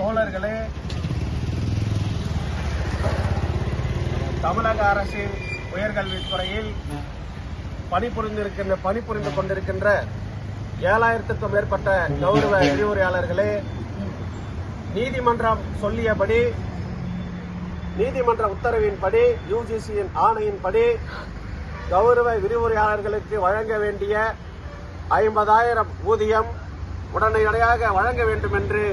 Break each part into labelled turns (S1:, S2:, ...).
S1: தோழர்களே தமிழக அரசின் உயர்கல்வித்துறையில் பணிபுரிந்திருக்கின்ற பணிபுரிந்து கொண்டிருக்கின்ற ஏழாயிரத்துக்கும் மேற்பட்ட கௌரவ விரிவுரையாளர்களே நீதிமன்றம் சொல்லியபடி நீதிமன்ற உத்தரவின்படி யுஜிசியின் ஆணையின்படி கௌரவ விரிவுரையாளர்களுக்கு வழங்க வேண்டிய ஐம்பதாயிரம் ஊதியம் உடனடியாக வழங்க வேண்டும் என்று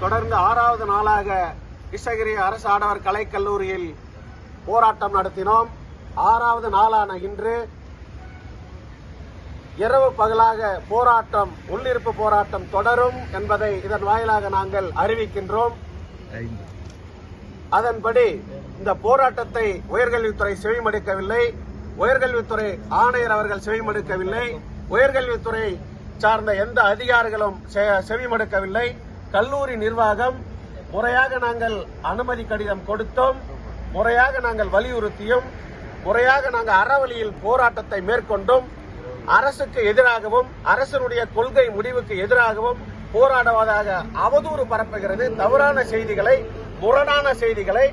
S1: தொடர்ந்து ஆறாவது நாளாக கிருஷ்ணகிரி அரசு ஆடவர் கலைக்கல்லூரியில் போராட்டம் நடத்தினோம். ஆறாவது நாளான இன்று இரவு பகலாக போராட்டம் உள்ளிருப்பு போராட்டம் தொடரும் என்பதை இதன் வாயிலாக நாங்கள் அறிவிக்கின்றோம். அதன்படி இந்த போராட்டத்தை உயர்கல்வித்துறை செவிமடுக்கவில்லை. உயர்கல்வித்துறை ஆணையர் அவர்கள் செவிமடுக்கவில்லை. உயர்கல்வித்துறை சார்ந்த எந்த அதிகாரிகளும் செ- செவிமடுக்கவில்லை. கல்லூரி நிர்வாகம் முறையாக நாங்கள் அனுமதி கடிதம் கொடுத்தோம் முறையாக நாங்கள் வலியுறுத்தியும் முறையாக நாங்கள் அறவழியில் போராட்டத்தை மேற்கொண்டும். அரசுக்கு எதிராகவும் அரசனுடைய கொள்கை முடிவுக்கு எதிராகவும் போராடுவதாக அவதூறு பரப்புகிறது. தவறான செய்திகளை முரணான செய்திகளை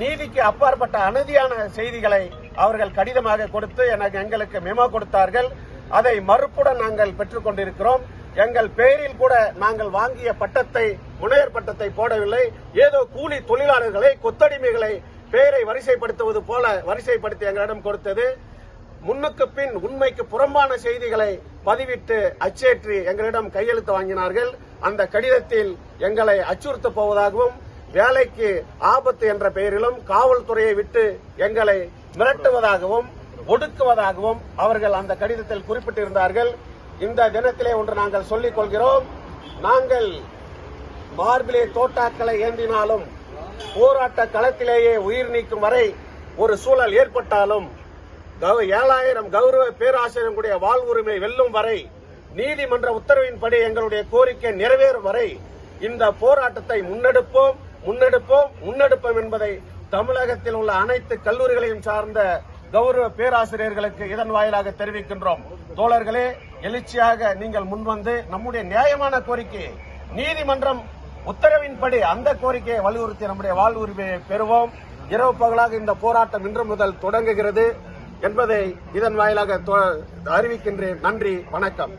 S1: நீதிக்கு அப்பாற்பட்ட அநீதியான செய்திகளை அவர்கள் கடிதமாக கொடுத்து எனக்கு எங்களுக்கு மெமோ கொடுத்தார்கள். அதை மறுப்புடன் நாங்கள் பெற்றுக் கொண்டிருக்கிறோம் எங்கள் பெயரில் கூட நாங்கள் வாங்கிய பட்டத்தை முனையர் பட்டத்தை போடவில்லை. ஏதோ கூலி தொழிலாளர்களை கொத்தடிமைகளை பெயரை வரிசைப்படுத்துவது போல வரிசைப்படுத்தி எங்களிடம் கொடுத்தது. முன்னுக்கு பின் உண்மைக்கு புறம்பான செய்திகளை பதிவிட்டு அச்சேற்றி எங்களிடம் கையெழுத்து வாங்கினார்கள். அந்த கடிதத்தில் எங்களை அச்சுறுத்தப் போவதாகவும் வேலைக்கு ஆபத்து என்ற பெயரிலும் காவல்துறையை விட்டு எங்களை மிரட்டுவதாகவும் ஒடுக்குவதாகவும் அவர்கள் அந்த கடிதத்தில் குறிப்பிட்டிருந்தார்கள். இந்த தினத்திலே ஒன்று நாங்கள் சொல்லிக் கொள்கிறோம். நாங்கள் மார்பிலே தோட்டாக்களை ஏந்தினாலும் போராட்ட களத்திலேயே உயிர் நீக்கும் வரை ஒரு சூழல் ஏற்பட்டாலும் ஏழாயிரம் கௌரவ பேராசிரியர்களுடைய வாழ்வுரிமை வெல்லும் வரை நீதிமன்ற உத்தரவின்படி எங்களுடைய கோரிக்கை நிறைவேறும் வரை இந்த போராட்டத்தை முன்னெடுப்போம் முன்னெடுப்போம் முன்னெடுப்போம் என்பதை தமிழகத்தில் உள்ள அனைத்து கல்லூரிகளையும் சார்ந்த கௌரவ பேராசிரியர்களுக்கு இதன் வாயிலாக தெரிவிக்கின்றோம். தோழர்களே எழுச்சியாக நீங்கள் முன்வந்து நம்முடைய நியாயமான கோரிக்கையை நீதிமன்றம் உத்தரவின்படி அந்த கோரிக்கையை வலியுறுத்தி நம்முடைய வாழ்வுரிமையை பெறுவோம். இரவு பகலாக இந்த போராட்டம் இன்று முதல் தொடங்குகிறது என்பதை இதன் வாயிலாக தொ- அறிவிக்கின்றேன். நன்றி வணக்கம்.